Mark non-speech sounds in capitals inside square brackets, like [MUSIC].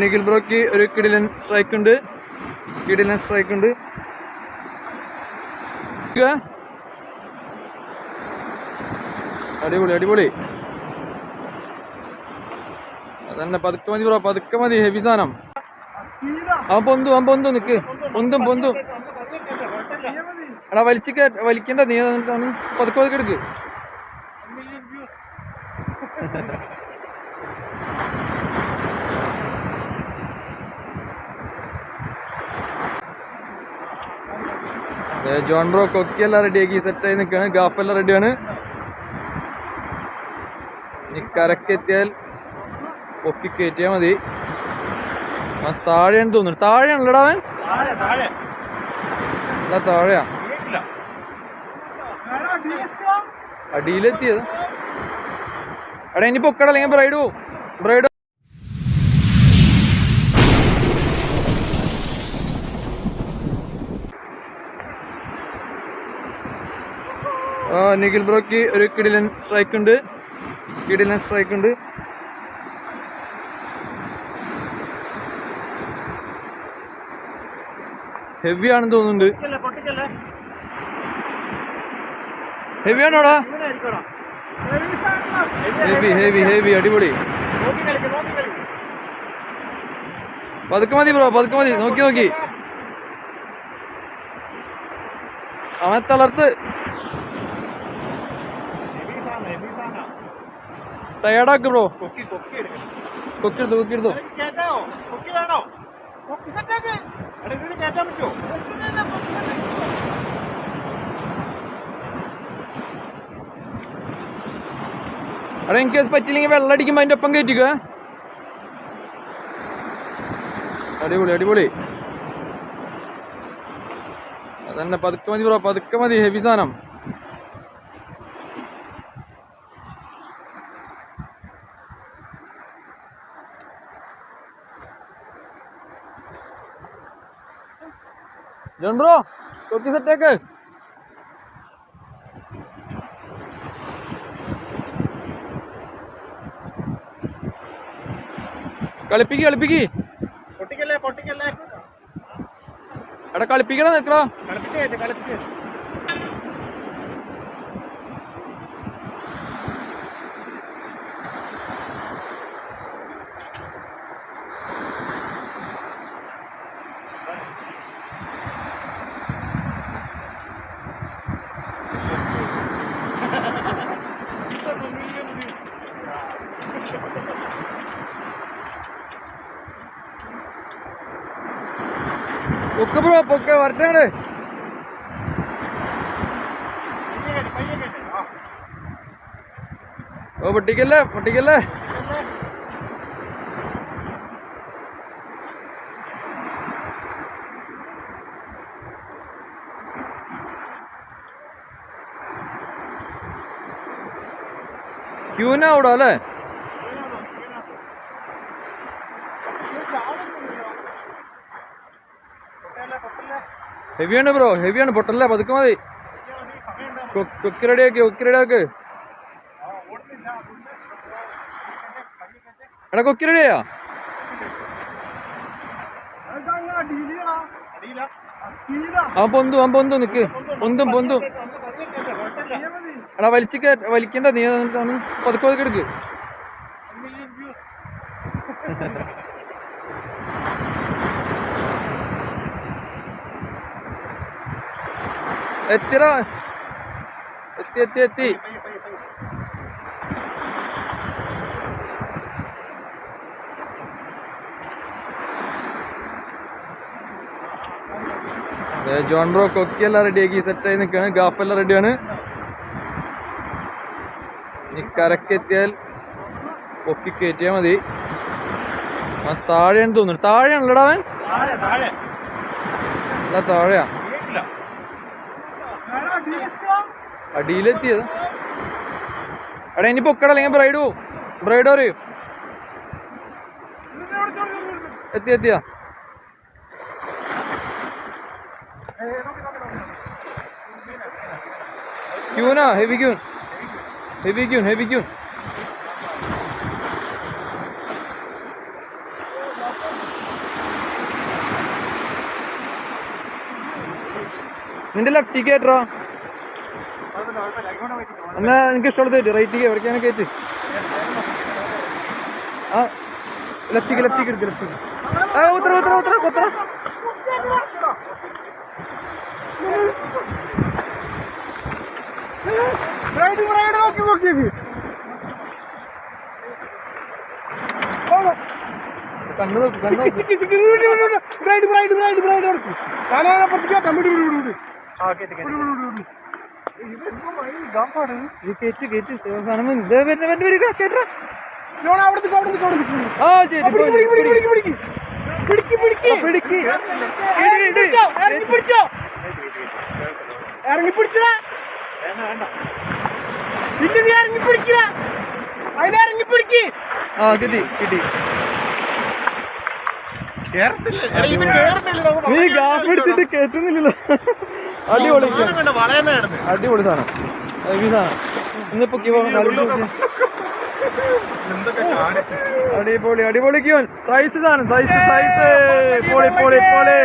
നിഖിൽ ബ്രോക്ക് ഒരു കിടിലൻ സ്ട്രൈക്ക് ഉണ്ട് കിടിലൻ സ്ട്രൈക്ക് ഉണ്ട് അടിപൊളി അടിപൊളി. അതന്നെ പതുക്കെ മതി ബ്രോ പതുക്കെ മതി ഹെവി സാധനം. അവൻ പൊന്തു അവൻ പൊന്തു നിക്ക്. പൊന്തും പൊന്തും. എടാ വലിച്ചിക്ക വലിക്കണ്ട നീ പതുക്കെ പതുക്കെ എടുക്ക്. ജോൺ ബ്രോ കൊക്കിയെല്ലാം റെഡിയാക്കി സെറ്റായി നിൽക്കുകയാണ്. ഗാഫെല്ലാം റെഡിയാണ് ഇനി കരക്കെത്തിയാൽ പൊക്കി കയറ്റിയാൽ മതി. ആ താഴെയാണ് തോന്നുന്നു. താഴെയാണല്ലോടാ അവൻ? അല്ല താഴെയാ. അടിയിലെത്തിയത്. എടാ ഇനി പൊക്കട അല്ലെങ്കിൽ ബ്രൈഡ് പോവും. ബ്രൈഡ് നിഖിൽ ബ്രോക്ക് ഒരു കിടിലൻ സ്ട്രൈക്ക് ഉണ്ട് കിടിലൻ സ്ട്രൈക്ക് ഉണ്ട് ഹെവി ആണെന്ന് തോന്നുന്നുണ്ട്. ഹെവി ആണോടാ? ഹെവി ഹെവി ഹെവി അടിപൊളി. പതുക്കെ മതി ബ്രോ പതുക്കെ മതി. നോക്കി നോക്കി. അവനെ തളർത്ത്. ടയർഡാക്ക് ബ്രോ കൊക്കിയെടുത്തു കൊക്കിയെടുത്തു അവിടെ എനിക്ക് പറ്റില്ലെങ്കിൽ വെള്ളം അടിക്കുമ്പോ അതിന്റെ ഒപ്പം കയറ്റിക്കുക അടിപൊളി അടിപൊളി. അതന്നെ പതുക്കെ മതി ബ്രോ പതുക്കെ മതി ഹെവി സാധനം. ജോൺ ബ്രോ കൊക്കി സെറ്റേക്ക് കളിപ്പിക്ക് കളിപ്പിക്ക്. പൊട്ടിക്കല്ലേ പൊട്ടിക്കല്ലേ. എടാ കളിപ്പിക്കണ നിക്കടാ കളിപ്പിച്ച് കളിപ്പിച്ച് പൊക്ക് ബ്രോ പൊക്ക് ആ ഓ പൊട്ടിക്കല്ലേ പൊട്ടിക്കല്ലേ? ക്യൂന അവിടെ അല്ലേ? ഹെവിയാണ് ബ്രോ ഹെവിയാണ് പൊട്ടല്ലേ. പതുക്കെ മതി. കൊക്കി റെഡിയാക്കി കൊക്കി റെഡിയാക്ക് എടാ കൊക്കി റെഡിയാ ആ പൊന്തു ആ പൊന്തു. നിക്ക്. പൊന്തും പൊന്തും. എടാ വലിച്ചിക്ക. വലിക്കണ്ട. നീ പതുക്കെ പതുക്കെ എടുക്ക്. [LAUGHS] എത്തിയടാ എത്തി എത്തി എത്തി. ജോൺ ബ്രോ കൊക്കിയെല്ലാം റെഡിയാക്കി സെറ്റായി നിൽക്കുകയാണ് ഗാഫെല്ലാം റെഡിയാണ് ഇനി കരക്കെത്തിയാൽ കൊക്കി കയറ്റിയാൽ മതി. ആ താഴെയാണ് തോന്നുന്നു. താഴെയാണല്ലോടാ അവൻ? താഴെയാ. അടിയിലെത്തിയത്. എടാ ഇനി പൊക്കട അല്ലെങ്കിൽ ബ്രൈഡ് പോവും. ബ്രൈഡ് പറയൂ. എത്തി എത്തിയാ. ക്യൂനാ heavy queen. Heavy queen heavy queen. നിന്റെ ലെഫ്റ്റിക്ക് കേട്ടോ. എന്നാ എനിക്ക് ഇഷ്ടമുള്ളത് കയറ്റി റൈറ്റിക്ക് എവിടേക്കാണ് കയറ്റി ആ ലെഫ്റ്റിക്ക് ലെഫ്റ്റിക്ക് എടുക്ക് ലെഫ്റ്റിക്ക് ആ ഉത്തര ഉത്തര ഉത്തര ഉത്തര. ബ്രൈഡ് നോക്കി നോക്കിയേക്ക് കണ്ണു നോക്ക് bride bride bride ride ride നടക്കും കാലാനെ പറ്റിക്കാ കമ്മിറ്റി വിടു വിടു വിടു. നിൽക്കും ആ ശരി പിടിക്ക് പിടിക്ക് പിടിക്ക് പിടിക്ക് പിടിക്ക് പിടിക്ക് ഇറങ്ങി പിടിച്ചോ ഇറങ്ങി പിടിച്ചോ ഇറങ്ങി പിടിച്ചതാ പിന്നെ നീ ഇറങ്ങി പിടിക്കുക അതിനെ ഇറങ്ങി പിടിക്ക് ആ കിട്ടി കിട്ടി നീ ഗ്യാപ്പ് എടുത്തിട്ട് കേറ്റുന്നില്ലല്ലോ. അടിപൊളി അടിപൊളി സാധനം. ഇന്നിപ്പോ അടിപൊളി അടിപൊളി കിവൻ സൈസ് സാധനം സൈസ് സൈസ് പൊളി പൊളി പൊളി.